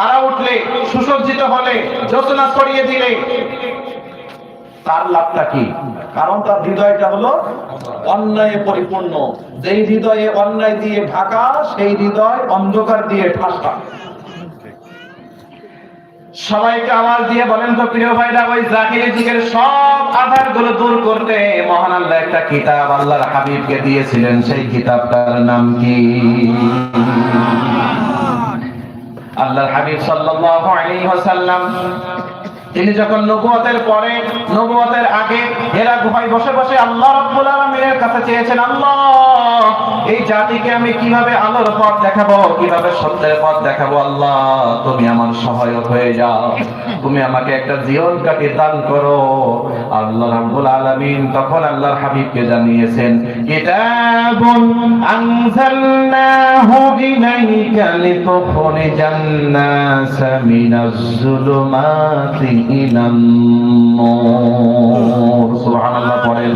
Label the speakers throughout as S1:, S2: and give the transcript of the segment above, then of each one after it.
S1: তারা উঠলে, সুসজ্জিত হলে যোজনা ছড়িয়ে দিলে। তার লাভটা কি? কারণ তার হৃদয়টা হলো অন্যায় পরিপূর্ণ। যেই হৃদয়ে অন্যায় দিয়ে ঢাকা, সেই হৃদয় অন্ধকার দিয়ে ঠাসা। সবাইকে আওয়াজ দিয়ে বলেন তো, প্রিয় ভাইরা, ওই জাহিরি যুগের সব আধারগুলো দূর করতে মহান আল্লাহ একটা কিতাব আল্লাহর হাবিবকে দিয়েছিলেন। সেই কিতাবটার নাম কি? আল্লাহর হাবিব সাল্লাল্লাহু আলাইহি ওয়াসাল্লাম তিনি যখন নবুয়তের পরে, নবুয়তের আগে হেরা গুহায় বসে বসে আল্লাহ রাব্বুল আলামিনের কাছে চেয়েছেন, আল্লাহ, এই জাতিকে আমি কীভাবে আলোর পথ দেখাবো? কীভাবে সত্যের পথ দেখাবো? আল্লাহ, তুমি আমার সহায়ক হয়ে যাও। তুমি আমাকে একটা জীবন কাটি দান করো। আল্লাহ রাব্বুল আলামিন তখন আল্লাহর হাবিবকে জানিয়েছেন কিতাবুন আনজালনাহু ইলাইকা লিতুখরিজান নাস মিনাজ পড়েন।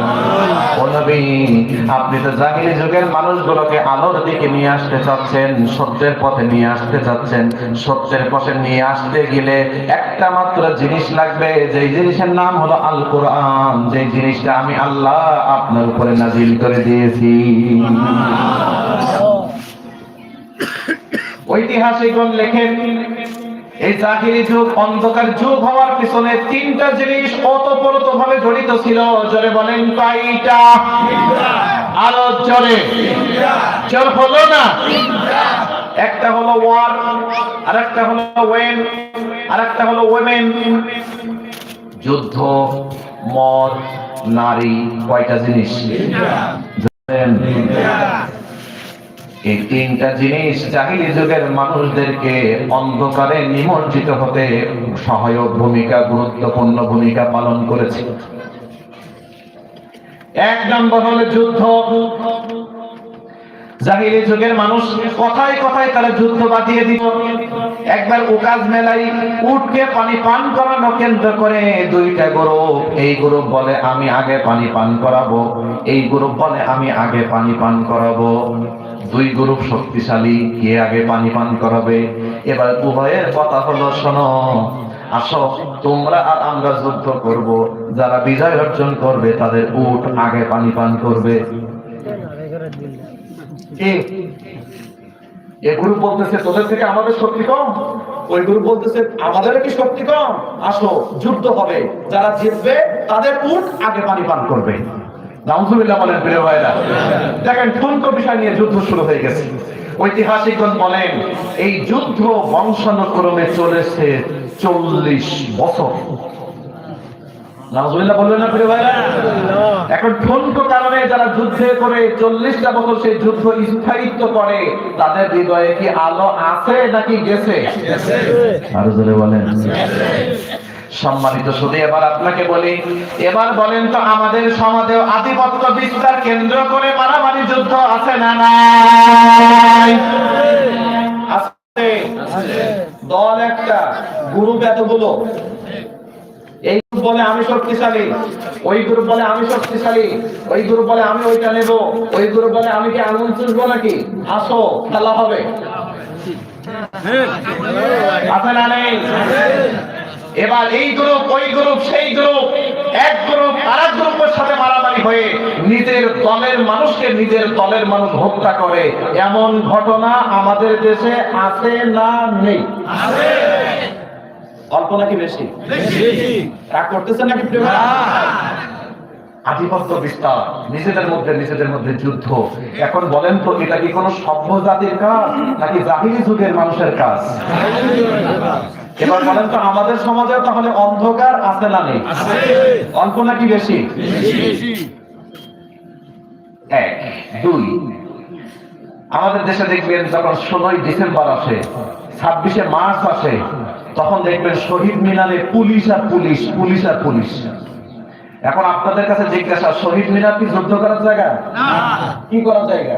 S1: আপনি তো জাহিলি যুগের মানুষগুলোকে আলোর দিকে নিয়ে আসতে চাচ্ছেন সত্যের পথে নিয়ে আসতে চাচ্ছেন। সত্যের পথে নিয়ে আসতে গেলে একটা মাত্র জিনিস লাগবে যেই জিনিসের নাম হলো আল কোরআন যে জিনিসটা আমি আল্লাহ আপনার উপরে নাজিল করে দিয়েছি। ঐতিহাসিকগণ লেখেন এই জাহিরি যুগ, অন্ধকার যুগ হওয়ার পিছনে তিনটা জিনিস ওতপ্রোত ভাবে জড়িত ছিল। জোরে বলেন, কয়টা? আলো জলে জোর হলো না? একটা হলো ওয়ার আর একটা হলো ওয়েন আর একটা হলো ওয়েমেন যুদ্ধ, মদ, নারী, কয়টা জিনিস? এই তিনটা জিনিস জাহিলি যুগের মানুষদেরকে অন্ধকারে নিমজ্জিত হতে সহায়ক ভূমিকা, গুরুত্বপূর্ণ ভূমিকা পালন করেছে। এক নম্বর হলো যুদ্ধ। জাহিলি যুগের মানুষ কথায় কথায় তারা যুদ্ধ বাঁধিয়ে দিত। একবার উকাজ মেলাই উঠকে পানি পান করানো কেন্দ্র করে দুইটা এই বলে, আমি আগে পানি পান করাবো। এই গ্রুপ বলে, আমি আগে পানি পান করাবো। দুই গ্রুপ শক্তিশালী, কে আগে পানি পান করাবে? এবার উভয়ের কথা হলো, শোনো, আসো, তোমরা আর আমরা যুদ্ধ করব। যারা বিজয় অর্জন করবে, তাদের উট আগে পানি পান করবে। বলতেছে, তোদের থেকে আমাদের শক্তি কম? ওই গ্রুপ বলতেছে আমাদের কি শক্তি কম? আসো, যুদ্ধ হবে। যারা জিতবে, তাদের উট আগে পানি পান করবে। বলেন, প্রিয় ভাইরা। দেখেন, ঠুনকো বিষয় নিয়ে যুদ্ধ শুরু হয়ে গেছে। ঐতিহাসিকগণ বলেন, এই যুদ্ধ বংশানুক্রমে চলেছে চল্লিশ বছর। না, প্রিয় ভাইরা? এখন কারণে যারা যুদ্ধে করে চল্লিশটা বছর সেই যুদ্ধ স্থায়িত্ব করে, তাদের হৃদয়ে কি আলো আছে নাকি গেছে? আরও জোরে বলেন। সম্মানিত শুধু এবার আপনাকে বলি, এবার বলেন তো আমাদের সমাজে আধিপত্য বিস্তার কেন্দ্র করে মারামারি যুদ্ধ আছে না নাই? দল একটা গ্রুপ এতগুলো। এই গ্রুপ বলে আমি শক্তিশালী, ওই গ্রুপ বলে আমি শক্তিশালী, ওই গ্রুপ বলে আমি ওইটা নেব, ওই গ্রুপ বলে আমি কি আঙুল চুষবো নাকি? খেলা হবে। আছে না নেই? এবার এই গ্রুপ ওই গ্রুপ সেই গ্রুপ এক গ্রুপ আর এক গ্রুপের সাথে মারামারি হয়ে নিজের দলের মানুষকে নিজের দলের মানুষ হত্যা করে। এমন ঘটনা আমাদের দেশে আছে না নেই? অল্প নাকি বেশি? রাগ করতেছে নাকি আধিপত্য বিস্তার নিজেদের মধ্যে নিজেদের মধ্যে যুদ্ধ। এখন বলেন তো এটা কি কোনো সভ্য জাতির কাজ নাকি জাহিরি যুগের মানুষের কাজ। এবার বলেন তো আমাদের সমাজে তাহলে অন্ধকার আছে না নেই? অল্প নাকি বেশি? এক দুই। আমাদের দেশে দেখবেন যখন ষোলোই ডিসেম্বর আসে ছাব্বিশে মার্চ আসে তখন দেখবেন শহীদ মিনারে পুলিশ আর পুলিশ পুলিশ আর পুলিশ। এখন আপনাদের কাছে জিজ্ঞাসা শহীদ মিনার কি যুদ্ধ করার জায়গা? কি করার জায়গা?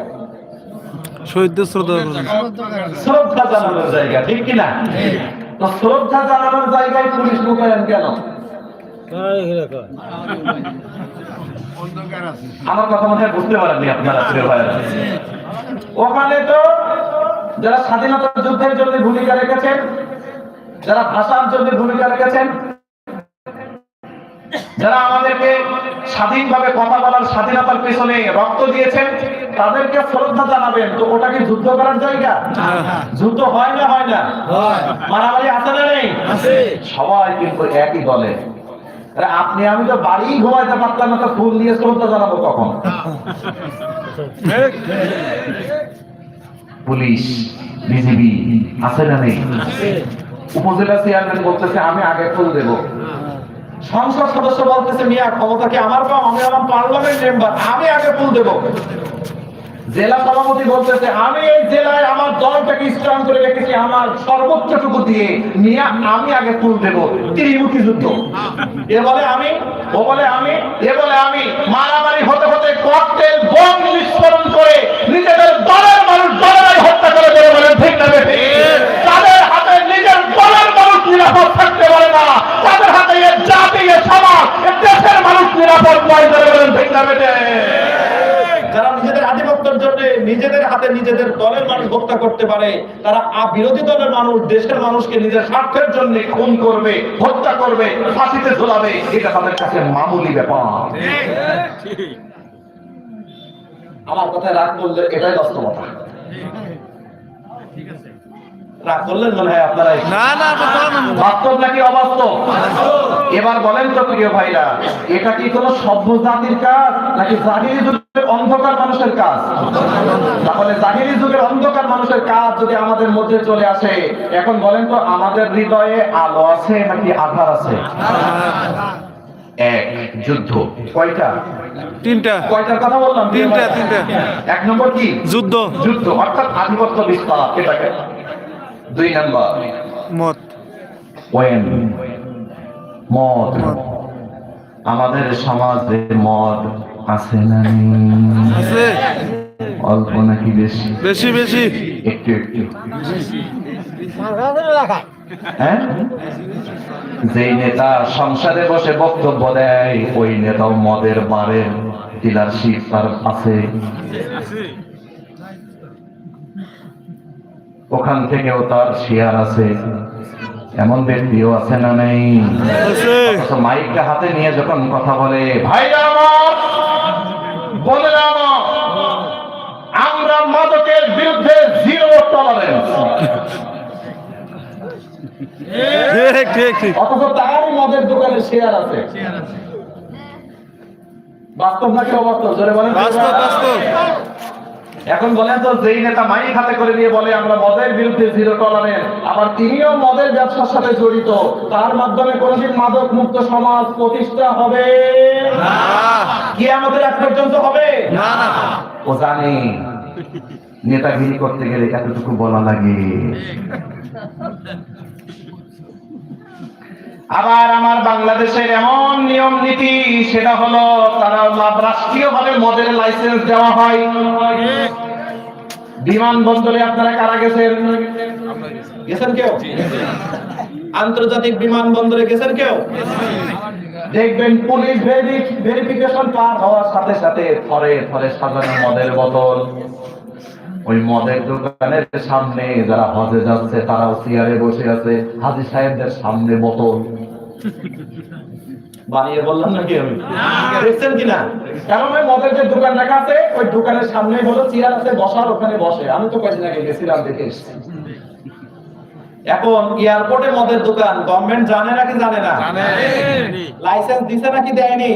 S2: শহীদদের শ্রদ্ধা
S1: শ্রদ্ধা জানানোর জায়গা ঠিক কিনা? তো শ্রদ্ধা জানানোর জায়গায় পুলিশ মোতায়েন কেন? আমার কথা মনে হয় বুঝতে পারেননি আপনারা ওখানে তো যারা স্বাধীনতা যুদ্ধের জন্য ভূমিকা রেখেছেন যারা ভাষার জন্য ভূমিকা রেখেছেন যারা আমাদেরকে স্বাধীনভাবে কথা বলার স্বাধীনতার পেছনে রক্ত দিয়েছেন তাদেরকে শ্রদ্ধা জানাবেন। তো ওটা কি যুদ্ধ করার জায়গা? যুদ্ধ হয় না হয় না? মারামারি আছে না নেই? সবাই কিন্তু একই দলে। আপনি আমি তো বাড়ি ঘুমাইতে পারতাম না তো ফুল নিয়ে শ্রদ্ধা জানাব কখন? পুলিশ বিজিবি আছে না নেই? উপজেলা চেয়ারম্যান বলতেছে আমি আগে ফুল দেব। সংসদ সদস্য বলতেছে মিয়া ক্ষমতা কি আমার কম আমি আমার পার্লামেন্ট মেম্বার আমি আগে ফুল দেব। জেলা সভাপতি বলতেছে আমি এই জেলায় আমার দলটাকে স্ট্রং করে রেখেছি আমার সর্বোচ্চটুকু দিয়ে। মিয়া আমি আগে ফুল দেব। ত্রিমুখী যুদ্ধ এ বলে আমি ও বলে আমি এ বলে আমি। মারামারি হতে হতে ককটেল বোম বিস্ফোরণ করে নিজেদের দলের মানুষ দলেরাই হত্যা করে দেবে বলেন ঠিক না বেঠে? তাদের হাতে নিজের দলের মানুষ নিরাপদ থাকতে পারে না তাদের হাতে এ জাতি এ সমাজ এ দেশের মানুষ নিরাপদ নয় করে বলেন ঠিক না বেঠে যারা নিজেদের আধিপত্যের জন্য হাতে নিজেদের দলের মানুষ হত্যা করতে পারে, তারা বিরোধী দলের মানুষ, দেশের মানুষকে নিজের স্বার্থের জন্য খুন করবে, হত্যা করবে, ফাঁসিতে ঝোলাবে, এটা তাদের কাছে মামুলি ব্যাপার। আমার কথায় রাগ করলে এটাই বাস্তবতা। রাগ করলেন মনে হয় আপনারা
S2: না না বাবা, না, না।
S1: বাস্তব নাকি অবাস্তব? এবার বলেন তো প্রিয় ভাইরা এটা কি কোনো সভ্য জাতির কাজ নাকি জাহিরি যুগের অন্ধকার মানুষের কাজ? তাহলে জাহিরি যুগের অন্ধকার মানুষের কাজ যদি আমাদের মধ্যে চলে আসে এখন বলেন তো আমাদের হৃদয়ে আলো আছে নাকি আধার আছে? এক যুদ্ধ। কয়টা?
S2: তিনটা।
S1: কয়টার কথা বললাম
S2: তিনটা, তিনটা।
S1: এক নম্বর কি?
S2: যুদ্ধ।
S1: যুদ্ধ অর্থাৎ আধিপত্য বিস্তার এটাকে। দুই নম্বর।
S2: মত
S1: ওয়েন। মদ। আমাদের সমাজে মদ আছে না?
S2: আছে।
S1: অল্প নাকি বেশি?
S2: বেশি বেশি।
S1: একটু একটু। হ্যাঁ? যেই নেতা সংসারে বসে বক্তব্য দেয় ওই নেতাও মদের বারের ডিলারশিপ তার আছে ওখান থেকেও তার শেয়ার আছে। এমন ব্যক্তিও আছে না নেই? মাইকটা হাতে নিয়ে যখন কথা বলে ভাইরা আমার বোনেরা আমার আমরা মাদকের বিরুদ্ধে জিরো টলারেন্স অথচ তারই মদের দোকানে শেয়ার আছে। বাস্তব জোরে বলেন।
S2: বাস্তব বাস্তব।
S1: এখন বলেন তো যেই নেতা মাইক হাতে করে দিয়ে বলে আমরা মদের বিরুদ্ধে জিরো টলারেন্স আবার তিনিও মদের ব্যবসার সাথে জড়িত তার মাধ্যমে কোনদিন মাদক মুক্ত সমাজ প্রতিষ্ঠা হবে? কি আমাদের এক পর্যন্ত হবে?
S2: না।
S1: ও জানে নেতাগিরি করতে গেলে এতটুকু বলা লাগে। আবার আমার বাংলাদেশের এমন নিয়ম নীতি, সেটা হলো তারা রাষ্ট্রীয় ভাবে মদের লাইসেন্স দেওয়া হয়। বিমানবন্দরে আপনারা কারা গেছেন? গেছেন কেউ? আন্তর্জাতিক বিমানবন্দরে গেছেন কেউ? দেখবেন পুলিশ ভেরিফিকেশন পার হওয়ার সাথে সাথে থরে থরে সাজানো মদের বোতল। ওই মদের দোকানের সামনে যারা হজে যাচ্ছে, তারাও চেয়ারে বসে আছে। হাজি সাহেবদের সামনে বোতল। বানিয়ে বললাম নাকি আমি? দেখছেন কিনা? কারণ ওই মদের যে দোকান রাখা আছে, ওই দোকানের সামনে হলো চেয়ার আছে, বসার ওখানে বসে। আমি তো কয়েকদিন আগে গেছিলাম দেখে এসেছি। এখন এয়ারপোর্টে মদের দোকান গভর্নমেন্ট জানে নাকি জানে না? লাইসেন্স দিছে নাকি দেয়নি?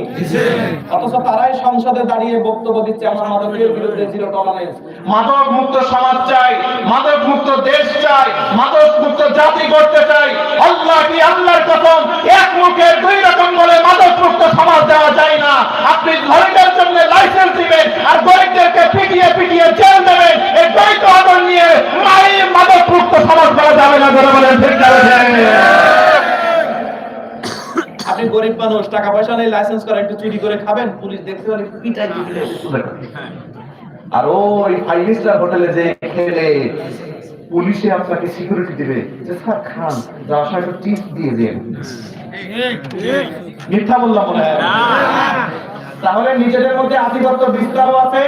S1: অথচ তারাই সংসদে দাঁড়িয়ে বক্তব্য দিচ্ছে আমার মাদকের বিরুদ্ধে জিরো টলারেন্স মাদক মুক্ত সমাজ চাই মাদক মুক্ত দেশ চাই মাদক মুক্ত জাতি করতে চাই। আল্লাহ কি আল্লাহর কসম এক মুখে দুই রকম বলে মাদক মুক্ত সমাজ দেওয়া যায় না। আপনি ধনীদের জন্য লাইসেন্স দিবেন আর গরিবদেরকে পিটিয়ে পিটিয়ে জেল দেবেন। এই দ্বৈত আদর নিয়ে মাদক মুক্ত সমাজ করা যাবে না বলেন ঠিক আপনি গরিব মানুষ টাকা পয়সা নেই লাইসেন্স করে একটু চুরি করে খাবেন পুলিশ দেখতে পিটাই আর ওই ফাইভ স্টার হোটেলে যে খেলে পুলিশে আপনাকে সিকিউরিটি দিবে যে স্যার খান একটু টিপস দিয়ে দেন। মিথ্যা বললাম মনে হয়। তাহলে নিজেদের মধ্যে আধিপত্য বিস্তারও আছে।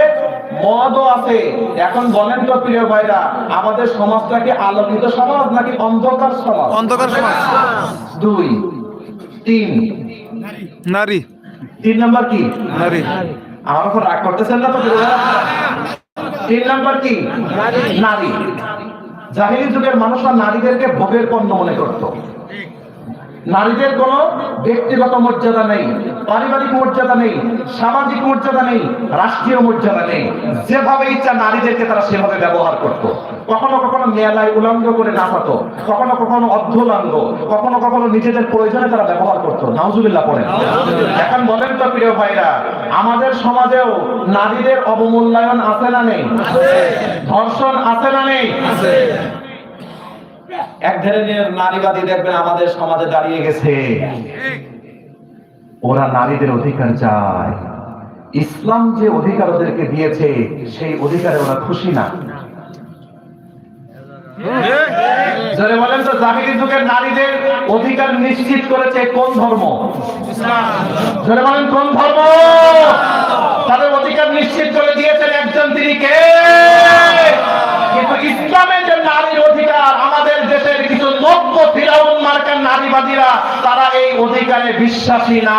S1: মদও আছে। এখন বলেন তো প্রিয় ভাইরা আমাদের সমাজটা কি আলোকিত সমাজ নাকি অন্ধকার সমাজ?
S2: অন্ধকার সমাজ।
S1: দুই তিন।
S2: নারী।
S1: তিন নাম্বার কি?
S2: নারী।
S1: আমার উপর রাগ করতেছেন না তো তিন নাম্বার কি? নারী। জাহিলি যুগের মানুষরা নারীদেরকে ভোগের পণ্য মনে করত। নারীদের কোনো ব্যক্তিগত মর্যাদা নেই, পারিবারিক মর্যাদা নেই, সামাজিক মর্যাদা নেই, রাষ্ট্রীয় মর্যাদা নেই। যেভাবে ইচ্ছা নারীদেরকে তারা সেভাবে ব্যবহার করত। কখনো কখনো মেলায় উলঙ্গ করে নাচাতো, কখনো কখনো অর্ধলাঙ্গ, কখনো কখনো নিজেদের প্রয়োজনে তারা ব্যবহার করতো। নাউজুবিল্লাহ পড়েন। এখন বলেন তো, প্রিয় ভাইরা, আমাদের সমাজেও নারীদের অবমূল্যায়ন আছে না নেই? ধর্ষণ আছে না নেই? এক ধরনের নারীবাদী দেখবেন আমাদের সমাজে দাঁড়িয়ে গেছে। ওরা নারীদের অধিকার চায়। ইসলাম যে অধিকার ওদেরকে দিয়েছে, সেই অধিকারে ওরা খুশি না। নারীদের অধিকার নিশ্চিত করেছে কোন ধর্ম? কোন ধর্ম? তাদের অধিকার নিশ্চিত করে দিয়েছেন একজন তিনি কে? কিন্তু ইসলামে যে নারীর অধিকার আমাদের দেশের কিছু ফিরাউন, মার্কার নারীবাদীরা, তারা এই অধিকারে বিশ্বাসী না।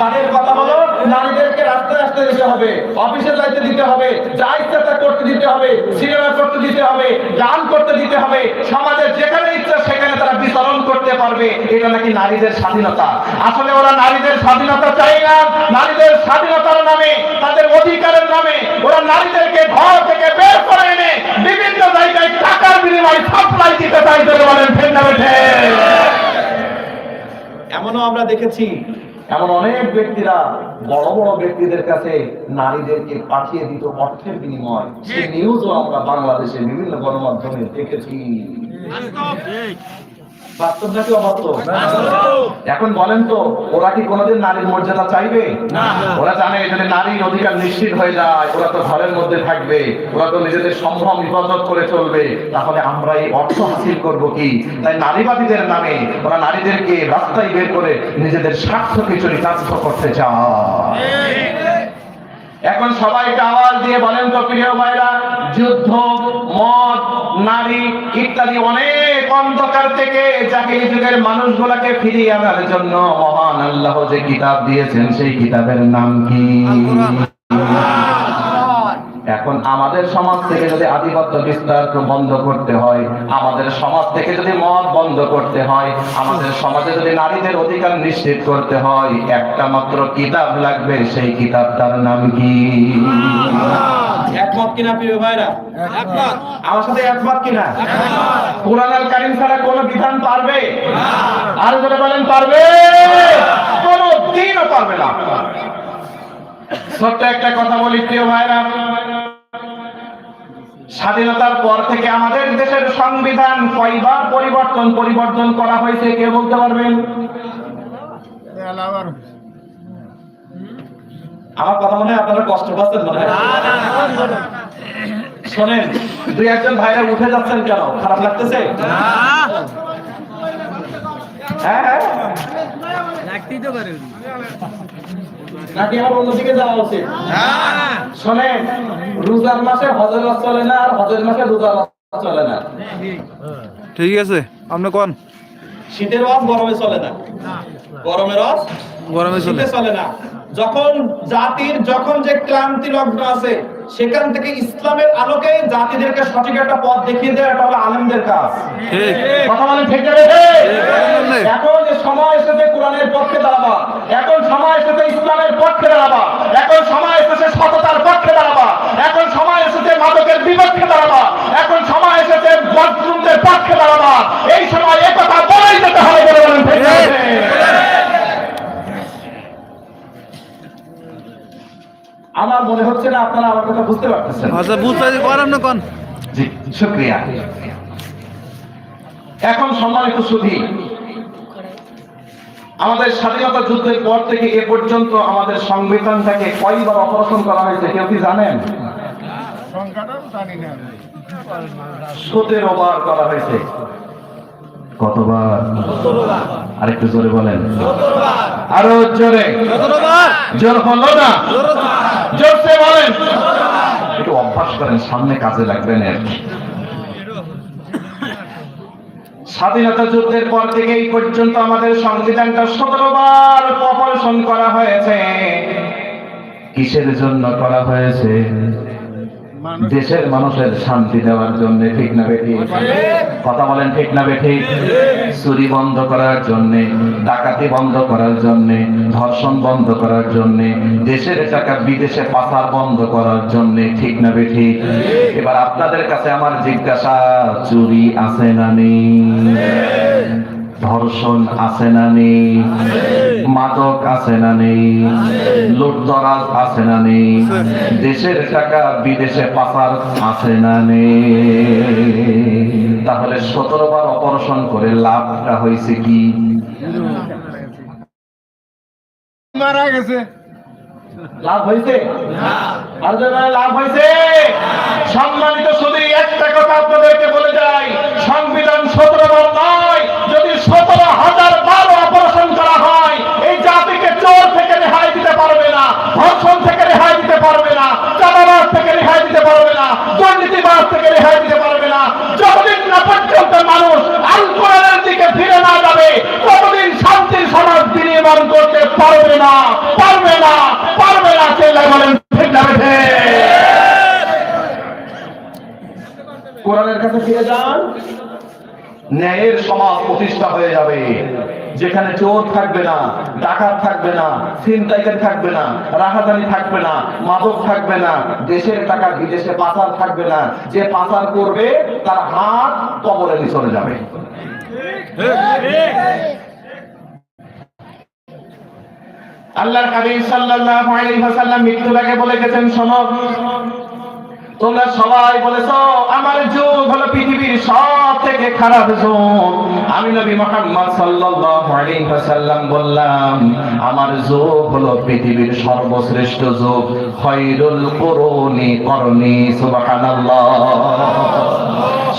S1: তাদের কথা হলো, নারীদেরকে রাস্তায় আসতে দিতে হবে, অফিসে যাইতে দিতে হবে, যা ইচ্ছা করতে দিতে হবে, সিনেমা করতে দিতে হবে, গান করতে দিতে হবে সমাজের যেখানে ইচ্ছা সেখানে তারা বিচরণ করতে পারবে। এটা নাকি নারীদের স্বাধীনতা? আসলে ওরা নারীদের স্বাধীনতা চাই না। নারীদের স্বাধীনতার নামে, তাদের অধিকারের নামে, ওরা নারীদেরকে ঘর থেকে বের করে এনে বিভিন্ন জায়গায় টাকার বিনিময়ে সাপ্লাই দিতে চাই বলে বলেন ঠিক না বেঠে? এমনও আমরা দেখেছি এমন অনেক ব্যক্তিরা বড় বড় ব্যক্তিদের কাছে নারীদেরকে পাঠিয়ে দিত অর্থের বিনিময়। সেই নিউজও আমরা বাংলাদেশে বিভিন্ন গণমাধ্যমে দেখেছি। বাস্তব নাকি অবাস্তব এখন বলেন তো ওরা কি কোনোদিন নারীর মর্যাদা চাইবে? ওরা জানে যদি নারীর অধিকার নিশ্চিত হয়ে যায় ওরা তো ঘরের মধ্যে থাকবে ওরা তো নিজেদের সম্ভ্রম হিফাজত করে চলবে। তাহলে আমরা এই অর্থ হাসিল করব কি? তাই নারীবাদীদের নামে ওরা নারীদেরকে রাস্তায় বের করে নিজেদের স্বার্থকে চরিতার্থ করতে চায়। এখন সবাইকে আওয়াজ দিয়ে বলেন তো প্রিয় ভাইরা যুদ্ধ মদ নারী ইত্যাদি অনেক অন্ধকার থেকে জাহিলি যুগের মানুষগুলাকে ফিরিয়ে আনার জন্য মহান আল্লাহ যে কিতাব দিয়েছেন, সেই কিতাবের নাম কি? এখন আমাদের সমাজ থেকে যদি আধিপত্য বিস্তার বন্ধ করতে হয় আমাদের সমাজ থেকে যদি মদ বন্ধ করতে হয় আমাদের সমাজে যদি নারীদের অধিকার নিশ্চিত করতে হয় একটা মাত্র কিতাব লাগবে সেই কিতাবটার নাম কি? একমত কিনা প্রিয় ভাইরা? আমার সাথে একমত কিনা? কোরআন আল কারীম ছাড়া কোন বিধান পারবে? আর যদি বলেন পারবে? কোন দিনও পারবে না। ছোট্ট একটা কথা বলি প্রিয় ভাইরা। স্বাধীনতার পর থেকে আমাদের দেশের সংবিধান কয়বার পরিবর্তন পরিবর্তন করা হয়েছে কে বলতে পারবেন? আমার কথা মনে হয় আপনারা কষ্ট পাচ্ছেন মনে শোনেন দুই একজন ভাইরা উঠে যাচ্ছেন কেন? খারাপ লাগতেছে? হ্যাঁ হ্যাঁ। নাকি আমার অন্যদিকে যাওয়া উচিত? শোনেন রোজার মাসে হজের চলে না আর হজের মাসে রোজার চলে না?
S2: ঠিক আছে আপনি কোন?
S1: শীতের রস গরমে চলে না। গরমের রস
S2: গরমে চলে।
S1: চলে না। যখন জাতির যখন যে ক্লান্তি লগ্ন আছে সেখান থেকে ইসলামের আলোকে জাতিদেরকে সঠিক একটা পথ দেখিয়ে দেওয়া এটা হলো আলেমদের কাজ। কথা বলেন ঠিক। এখন যে সময় এসেছে কোরআনের পক্ষে দাঁড়াবা এখন সময় এসেছে ইসলামের পক্ষে দাঁড়াবা এখন সময় এসেছে সততার পক্ষে দাঁড়াবা এখন সময় এসেছে মাদকের বিপক্ষে দাঁড়াবা এখন সময় এসেছে মজলুমদের পক্ষে দাঁড়াবা। এই সময় একথা বলেই যেতে হবে বলে বলেন ঠিক না
S2: ঠিক।
S1: বেঠিক? আমার মনে হচ্ছে না আপনারা আমার কথা বুঝতে পারতেছেন।
S2: আচ্ছা বুঝতে পারছি। কোন আপনি কোন?
S1: জি শুক্রিয়া। এখন সম্মানিত সুধী আমাদের স্বাধীনতা যুদ্ধের পর থেকে এ পর্যন্ত আমাদের সংবিধানটাকে কয়বার অপারেশন করা হয়েছে কেউ কি জানেন? সতেরো বার করা হয়েছে। কতবার? আরেকটু জোরে বলেন। আরও জোরে। জোর হলো না। জোরসে বলেন। একটু অভ্যাস করেন সামনে কাজে লাগবেন আর স্বাধীনতা যুদ্ধের পর থেকে এই পর্যন্ত আমাদের সংবিধানটা সতেরো বার অপারেশন করা হয়েছে। কিসের জন্য করা হয়েছে? দেশের মানুষের শান্তি দেওয়ার জন্য ঠিক না বেঠি কথা বলেন ঠিক না বেঠি চুরি বন্ধ করার জন্য, ডাকাতি বন্ধ করার জন্য, ধর্ষণ বন্ধ করার জন্য, দেশের টাকা বিদেশে পাচার বন্ধ করার জন্য ঠিক না বেঠি এবার আপনাদের কাছে আমার জিজ্ঞাসা, চুরি আছে না নেই? ধর্ষণ আছে না নেই? মাদক আছে না নেই? লুটতরাজ আছে না নেই? দেশের টাকা বিদেশে পাচার আছে না নেই? তাহলে সতেরো বার অপারেশন করে লাভটা হয়েছে কি?
S3: মারা গেছে।
S1: লাভ হয়েছে? আর লাভ হয়েছে? সম্মানিত শুধু একটা কথা আপনাদেরকে বলে যাই। সংবিধান সতেরো বার নয় সতেরো হাজার বার অপারেশন করা হয়। এই জাতিকে চোর থেকে রেহাই দিতে পারবে না, ধর্ষণ থেকে রেহাই দিতে পারবে না, চাঁদাবাজ থেকে রেহাই দিতে পারবে না, দুর্নীতিবাজ থেকে রেহাই দিতে পারবে না। যতদিন না পর্যন্ত মানুষ আল কোরআনের দিকে ফিরে না যাবে, ততদিন শান্তির সমাজ বিনির্মাণ করতে পারবে না পারবে না পারবে না চেল্লাই বলেন ঠিক না কোরআনের কাছে ফিরে যান। ন্যায়ের সমাজ প্রতিষ্ঠা হয়ে যাবে। যেখানে চোর থাকবে না, ডাকাত থাকবে না ছিনতাইকারী থাকবে না, রাহাজানি থাকবে না, মাদক থাকবে না, দেশের টাকা বিদেশে পাচার থাকবে না, যে পাচার করবে, তার হাত কবরে নিয়ে চলে যাবে। আল্লাহর হাবিব সাল্লাল্লাহু আলাইহি ওয়াসাল্লাম মৃত্যুর আগে বলে গেছেন, শোনো তোমরা সবাই বলেছ, আমার যুগ হলো পৃথিবীর সব থেকে খারাপ যুগ। আমি নবী মুহাম্মদ সাল্লাল্লাহু আলাইহি ওয়াসাল্লাম বললাম, আমার যুগ হলো পৃথিবীর সর্বশ্রেষ্ঠ যুগ খৈরুল কুরুনি করনি, সুবহানাল্লাহ।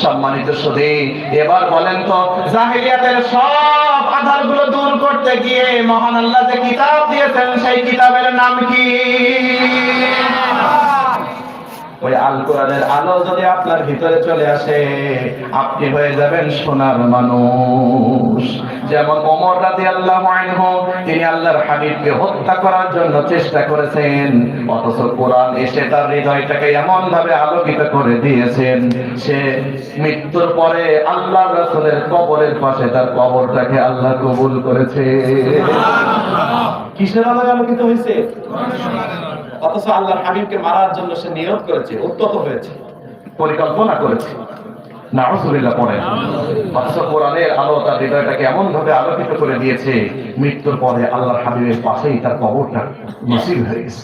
S1: সম্মানিত সুধী এবার বলেন তো, জাহিলিয়াতের সব আধারগুলো দূর করতে গিয়ে মহান আল্লাহ যে কিতাব দিয়েছেন, সেই কিতাবের নাম কি? ওই আল কোরআনের আলো যদি আপনার ভিতরে চলে আসে আপনি হয়ে যাবেন সোনার মানুষ। যেমন ওমর রাদিয়াল্লাহু আনহু তিনি আল্লাহর হাবিবকে হত্যা করার জন্য চেষ্টা করেছেন অথচ কোরআন এসে তার হৃদয়টাকে এমন ভাবে আলোকিত করে দিয়েছেন সে মৃত্যুর পরে আল্লাহ রাসূলের কবরের পাশে তার কবরটাকে আল্লাহ কবুল করেছে। কিসের আলোয় আলোকিত হয়েছে? অথচ আল্লাহর হাবিবকে মারার জন্য সে নিয়ত করেছে উদ্যত হয়েছে, পরিকল্পনা করেছে। আলো তার হৃদয়টাকে এমন ভাবে আলোকিত করে দিয়েছে, মৃত্যুর পরে আল্লাহ হাবিবের পাশেই তার কবরটা নসিব হয়ে গেছে।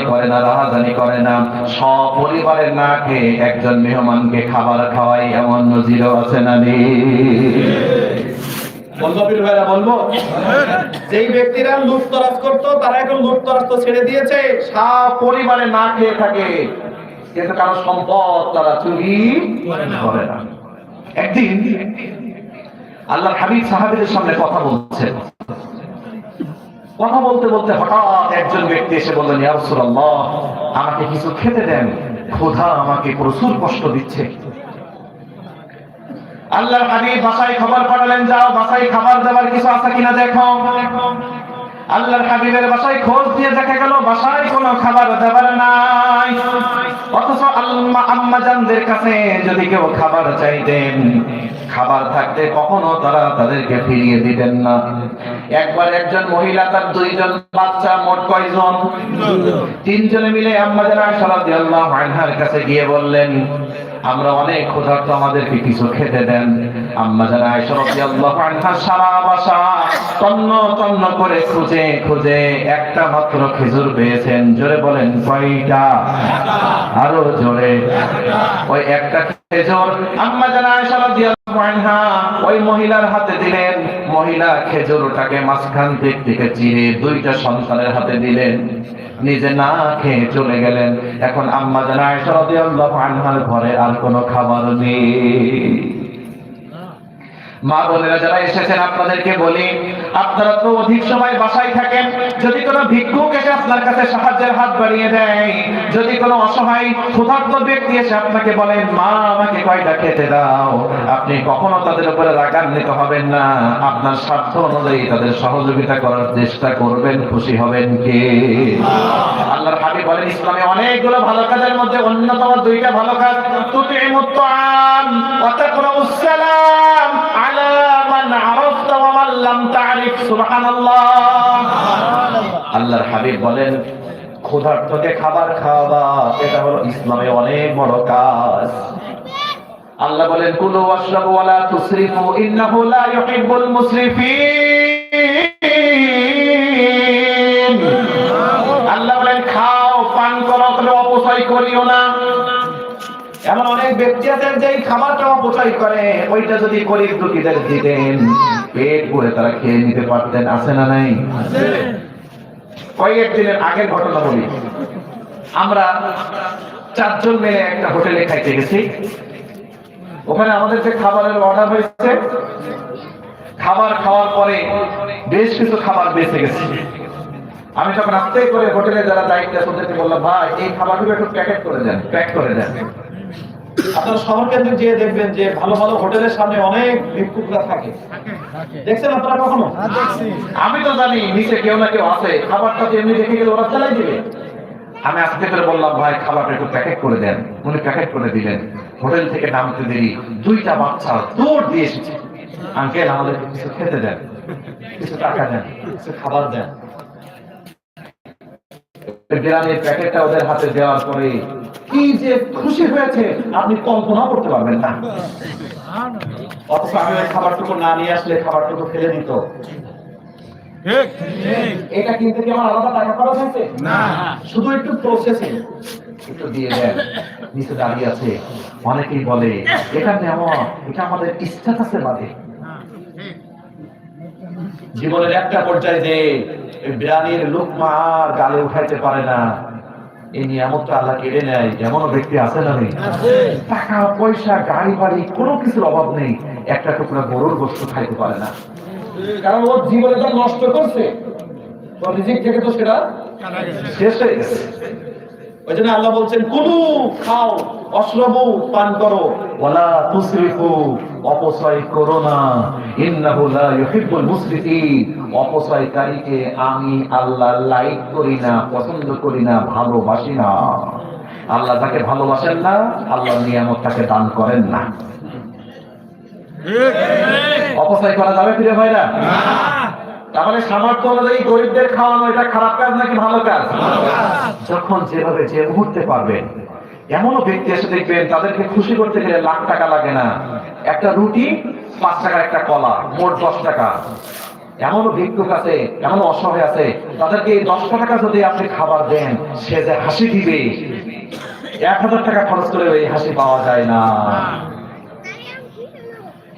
S1: করে না রাহাজানি করে না। সপরিবারের না খেয়ে একজন মেহমানকে খাবার খাওয়াই এমন নজিরও আছে না তারা ছেড়ে দিয়েছে। না খেয়ে থাকে। কারও সম্পদ তারা একদিন আল্লাহ হাবিব সাহাবীদের সামনে কথা বলছেন। কথা বলতে বলতে হঠাৎ একজন ব্যক্তি এসে বললেন ইয়ারসুল্লাহ আমাকে কিছু খেতে দেন। ক্ষুধা আমাকে প্রচুর কষ্ট দিচ্ছে। আল্লাহ হাবিব বাসায় খাবার পাঠালেন, যাও, বাসায় খাবার দাবার কিছু আছে কিনা দেখো। আল্লাহর হাবিবের বাসায় খোঁজ দিয়ে দেখা গেল, বাসায় কোনো খাবার দাবার নাই। অথচ আল্লাহ আম্মা জানদের কাছে যদি কেউ খাবার চাইতেন, খাবার থাকতে কখনো তারা তাদেরকে ফিরিয়ে দিতেন না। একবার একজন মহিলা তার দুইজন বাচ্চা, মোট কয়জন? তিনজনে মিলে আম্মা জানা আয়েশা রাদিয়াল্লাহু আনহার কাছে গিয়ে বললেন, আমরা অনেক ক্ষুধার্ত, আমাদেরকে কিছু খেতে দেন। আম্মা জানা আয়েশা রাদিয়াল্লাহু সারা বাসা তন্ন তন্ন করে খুঁজে খুঁজে একটা মাত্র খেজুর পেয়েছেন। জোরে বলেন কয়টা আরও জোরে। ওই একটা খেজুর আম্মা জানা আয়েশা রাদিয়াল্লাহু ওই মহিলার হাতে দিলেন। মহিলা খেজুরটাকে মাঝখান থেকে চিরে দুইটা সন্তানের হাতে দিলেন। নিজে না খেয়ে চলে গেলেন। এখন আম্মা জানা আয়েশা রাদিয়াল্লাহু আনহার ঘরে আর কোনো খাবার নেই। মা বোনেরা যারা এসেছেন, আপনাদেরকে বলি, আপনারা তো অধিক সময় বাসায় থাকেন, যদি কোনো ভিক্ষুক এসে আপনার কাছে সাহায্যের হাত বাড়িয়ে দেয়, যদি কোনো অসহায় ক্ষুধার্ত ব্যক্তি এসে আপনাকে বলেন মা, আমাকে কয়টা খেতে দাও? আপনি কখনো তাদের উপরে রাগান্বিত হবেন না। আপনার স্বার্থ অনুযায়ী তাদের সহযোগিতা করার চেষ্টা করবেন, খুশি হবেন কে? আল্লাহর হাবিব বলেন, ইসলামে অনেকগুলো ভালো কাজের মধ্যে অন্যতম দুইটা ভালো কাজ তুতিমুত তাআম ওয়া আল্লাহর হাবিব বলেন, ক্ষুধার্তকে খাবার খাওয়া এটা হলো ইসলামে অনেক বড় কাজ। আল্লাহ বলেন, কুলু ওয়াশরাবু ওয়া লা তুসরিফু, ইন্নাহু লা ইউহিব্বুল এমন অনেক ব্যক্তি আছেন যে খাবারটা অপচয় করে ওইটা যদি গরিব দুঃখীদের দিতেন পেট ভরে তারা খেয়ে নিতে পারতেন আছে না নাই? কয়েক দিনের আগের ঘটনা বলি। আমরা চারজন মিলে একটা হোটেলে খাইতে গেছি। ওখানে আমাদের যে খাবারের অর্ডার হয়েছে খাবার খাওয়ার পরে বেশ কিছু খাবার বেঁচে গেছে। আমি যখন আস্তে করে হোটেলে যারা দায়িত্ব আছে ওদেরকে বললাম ভাই এই খাবারগুলো একটু প্যাকেট করে দেন প্যাক করে দেন।
S4: আপনারা শহর কেন্দ্রে যেয়ে দেখবেন যে ভালো ভালো হোটেলের সামনে অনেক ভিক্ষুকরা থাকে। দেখছেন আপনারা কখনো?
S1: আমি তো জানি নিচে কেউ না কেউ আছে। খাবারটা এমনি দেখে গেলে ওরা চালাই দিবে। আমি আস্তে করে বললাম ভাই খাবারটা একটু প্যাকেট করে দেন। উনি প্যাকেট করে দিলেন। হোটেল থেকে নামতে দেরি। দুইটা বাচ্চা দৌড় দিয়ে এসেছে। আঙ্কেল আমাদের কিছু খেতে দেন। কিছু টাকা দেন। কিছু খাবার দেন। গ্রামের প্যাকেটটা ওদের হাতে দেওয়ার পরে কি যে খুশি হয়েছে আপনি কল্পনা করতে পারবেন না।
S4: অথচ আমি ওই খাবারটুকু না নিয়ে আসলে খাবারটুকু ফেলে দিত।
S1: এটা কিনতে কি আমার আলাদা টাকা খরচ হয়েছে?
S3: না।
S1: শুধু একটু প্রসেসিং একটু দিয়ে দেন। নিচে দাঁড়িয়ে আছে। অনেকেই বলে এটা নেওয়া এটা আমাদের স্ট্যাটাসে বাদে। জীবনের একটা পর্যায়ে যে বিরানির লোকমা আর গালে উঠাইতে পারে না। এই নিয়ামতটা আল্লাহ কেড়ে নেয়। এমনও ব্যক্তি আছে না নেই? টাকা পয়সা গাড়ি বাড়ি কোনো কিছুর অভাব নেই। একটা টুকরা গরুর গোস্ত খাইতে পারে না। কারণ ওর জীবনে যা নষ্ট করছে। রিজিক থেকে তো সেটা শেষ হয়ে গেছে।
S4: ওই জন্য আল্লাহ বলছেন কুলু খাও অশ্রবু পান করো।
S1: ওয়ালা তুসরিফু অপচয় করো না। ইন্নাহু লা ইউহিব্বুল মুসরিফিন। অপচয়কারীকে আমি আল্লাহ লাইক করি না পছন্দ করি না ভালোবাসি না। আল্লাহ যাকে ভালোবাসেন না আল্লাহ নিয়ামত তাকে দান করেন না। অপচয় করা যাবে ফিরে ভাইরা? তাহলে সামর্থ্য অনুযায়ী গরিবদের খাওয়ানো এটা খারাপ কাজ নাকি ভালো কাজ। যখন যেভাবে যে মুহূর্তে পারবেন এমনও ব্যক্তি এসে দেখবেন তাদেরকে খুশি করতে গেলে লাখ টাকা লাগে না। একটা রুটি, পাঁচ টাকার একটা কলা, মোট দশ টাকা। এমনও ভিক্ষুক আছে এমন অসহায় আছে, তাদেরকে এই দশটা টাকা যদি আপনি খাবার দেন, সে যে হাসি দিবে। এক হাজার টাকা খরচ করে ওই হাসি পাওয়া যায় না।